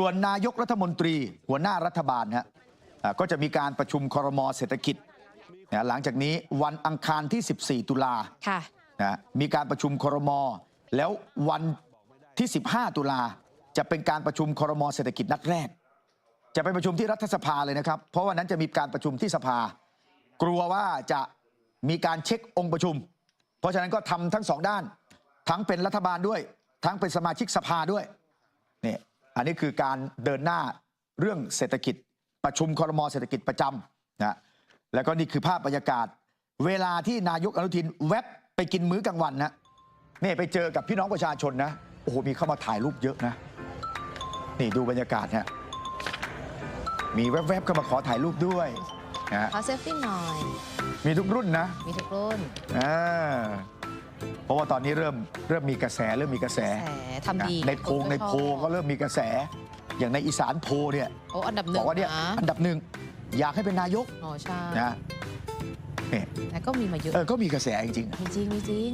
ส่วนนายกรัฐมนตรีหัวหน้ารัฐบาลฮะอ่าก็จะมีการประชุมครมเศรษฐกิจนะหลังจากนี้วันอังคารที่ 14 ตุลาค่ะนะมีการประชุมครมแล้ววันที่ 15 ตุลาจะเป็นการประชุมครมเศรษฐกิจนัดแรก จะไปประชุมที่รัฐสภาเลยนะครับ เพราะวันนั้นจะมีการประชุมที่สภา กลัวว่าจะมีการเช็คองค์ประชุม เพราะฉะนั้นก็ทำทั้งสองด้าน ทั้งเป็นรัฐบาลด้วย ทั้งเป็นสมาชิกสภาด้วยนี่ อันนี้คือการเดินหน้าเรื่องเศรษฐกิจ ประชุมครมเศรษฐกิจประจำนะแล้วก็นี่คือภาพบรรยากาศ เวลาที่นายกอนุทินแวบไปกินมื้อกลางวันนะนี่ไปเจอกับพี่น้องประชาชนนะโอ้โหมีเข้ามาถ่ายรูปเยอะนะ นี่ดูบรรยากาศฮะมีแวบๆเข้ามาขอถ่ายรูปด้วยนะฮะขอเซลฟี่หน่อย มีทุกรุ่นนะ มีทุกรุ่นอ่า เพราะว่าตอนนี้เริ่มเริ่มมีกระแสเริ่มมีกระแสแสทำดีนะในโพลคนในชอบโพลก็เริ่มมีกระแส อย่างในอีสานโพลเนี่ยโอ้อันดับหบนึ่องกว่าเนี่ยนะอันดับหนึ่งอยากให้เป็นนายกอ๋อใช่นะเนี่ยแต่ก็มีมาเยอะเออก็มีกระแสจริงๆ มีจริงมีจริง